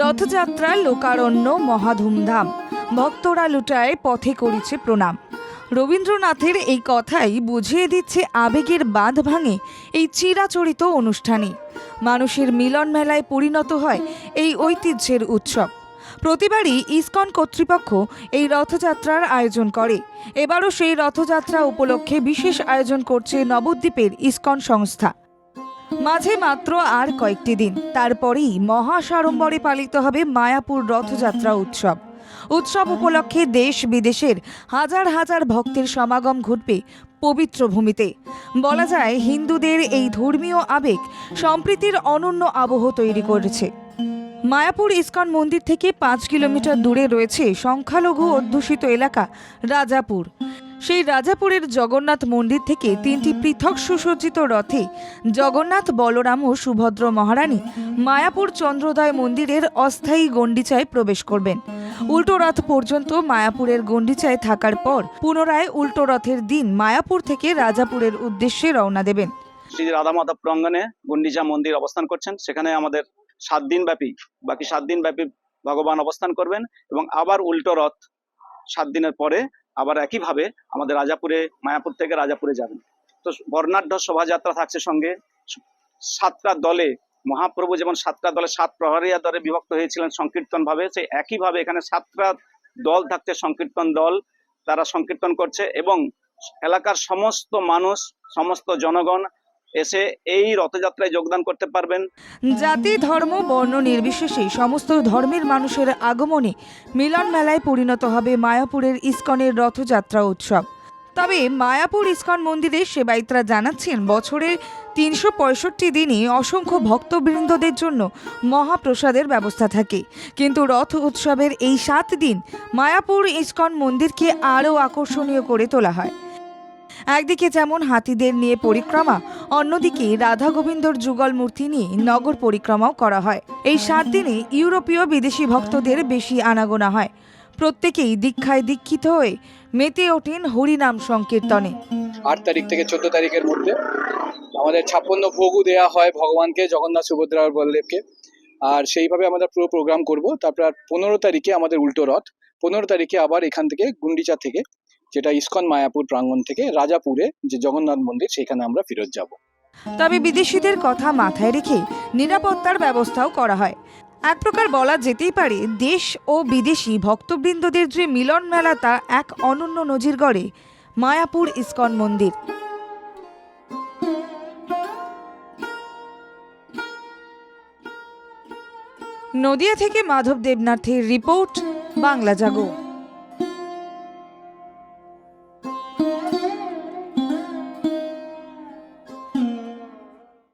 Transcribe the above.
রথযাত্রা লোকারণ্য মহাধুমধাম। ভক্তরা লুটায় পথে করিছে প্রণাম। রবীন্দ্রনাথের এই কথাই বুঝিয়ে দিচ্ছে আবেগের বাঁধ ভাঙে এই চিরাচরিত অনুষ্ঠানে মানুষের মিলন মেলায় পরিণত হয় এই ঐতিহ্যের উৎসব। প্রতিবারই ইসকন কর্তৃপক্ষ এই রথযাত্রার আয়োজন করে। এবারও সেই রথযাত্রা উপলক্ষে বিশেষ আয়োজন করছে নবদ্বীপের ইসকন সংস্থা। মাঝে মাত্র আর কয়েকটি দিন, তারপরেই মহাসাড়ম্বরে পালিত হবে মায়াপুর রথযাত্রা উৎসব। উৎসব উপলক্ষে দেশ বিদেশের হাজার হাজার ভক্তের সমাগম ঘটবে পবিত্র ভূমিতে। বলা যায়, হিন্দুদের এই ধর্মীয় আবেগ সম্প্রীতির অনন্য আবহ তৈরি করেছে। মায়াপুর ইস্কন মন্দির থেকে পাঁচ কিলোমিটার দূরে রয়েছে সংখ্যালঘু অধ্যুষিত এলাকা রাজাপুর। সেই রাজাপুরের জগন্নাথ মন্দির থেকে তিনটি পৃথক সুসজ্জিত রথে জগন্নাথ বলরাম ও সুভদ্র মহারানী মায়াপুর চন্দ্রোদয় মন্দিরের অস্থায়ী গণ্ডিচায় প্রবেশ করবেন। উল্টো রথ পর্যন্ত মায়াপুরের গণ্ডিচায় থাকার পর পুনরায় উল্টো রথের দিন মায়াপুর থেকে রাজাপুরের উদ্দেশ্যে রওনা দেবেন। শ্রী রাধা মাধব প্রাঙ্গণে গুন্ডিচা মন্দির অবস্থান করছেন। সেখানে আমাদের সাত দিন ব্যাপী বাকি সাত দিন ব্যাপী ভগবান অবস্থান করবেন এবং আবার উল্টো রথ সাত দিনের পরে আবার একইভাবে আমাদের রাজাপুরে, মায়াপুর থেকে রাজাপুরে যাবেন। তো বর্ণাঢ্য শোভাযাত্রা থাকছে সঙ্গে। সাতটা দলে, মহাপ্রভু যেমন সাতটা দলে, সাত প্রহরিয়া দলে বিভক্ত হয়েছিলেন সংকীর্তনভাবে, সেই একইভাবে এখানে সাতটা দল থাকছে, সংকীর্তন দল। তারা সংকীর্তন করছে এবং এলাকার সমস্ত মানুষ, সমস্ত জনগণ এসে এই রথযাত্রায় যোগদান করতে পারবেন। জাতি, ধর্ম, বর্ণ নির্বিশেষে সমস্ত ধর্মের মানুষের আগমনে মিলন মেলায় পরিণত হবে মায়াপুরের ইস্কনের রথযাত্রা উৎসব। তবে মায়াপুর ইস্কন মন্দিরে সেবায়িতরা জানাচ্ছেন বছরের তিনশো পঁয়ষট্টি দিনই অসংখ্য ভক্তবৃন্দদের জন্য মহাপ্রসাদের ব্যবস্থা থাকে। কিন্তু রথ উৎসবের এই সাত দিন মায়াপুর ইস্কন মন্দিরকে আরও আকর্ষণীয় করে তোলা হয়। একদিকে যেমন হাতিদের নিয়ে পরিক্রমা, অন্যদিকে রাধা গোবিন্দর যুগল মূর্তি নিয়ে নগর পরিক্রমাও করা হয়। এই সাত দিনে ইউরোপীয় বিদেশি ভক্তদের বেশি আনাগোনা হয়। প্রত্যেকেই দীক্ষায় দীক্ষিত হয়ে মেতে ওঠেন হরিনাম সংকীর্তনে। আট তারিখ থেকে চোদ্দ তারিখের মধ্যে আমাদের ছাপ্পান্ন ভোগও দেওয়া হয় ভগবানকে, জগন্নাথ সুভদ্রা বলদেবকে। আর সেইভাবে আমরা পুরো প্রোগ্রাম করব। তারপর পনেরো তারিখে আমাদের উল্টো রথ। পনেরো তারিখে আবার এখান থেকে, গুন্ডিচা থেকে যেটা ইস্কন মায়াপুর প্রাঙ্গণ থেকে রাজাপুরে যে জগন্নাথ মন্দির, সেখানে আমরা ফেরত যাব। তবে বিদেশিদের কথা মাথায় রেখে নিরাপত্তার ব্যবস্থাও করা হয়। এক প্রকার বলা যেতেই পারে, দেশ ও বিদেশি ভক্তবৃন্দদের যে মিলন মেলা তা এক অনন্য নজির গড়ে মায়াপুর ইস্কন মন্দির। নদিয়া থেকে মাধব দেবনাথের রিপোর্ট, বাংলা জাগো।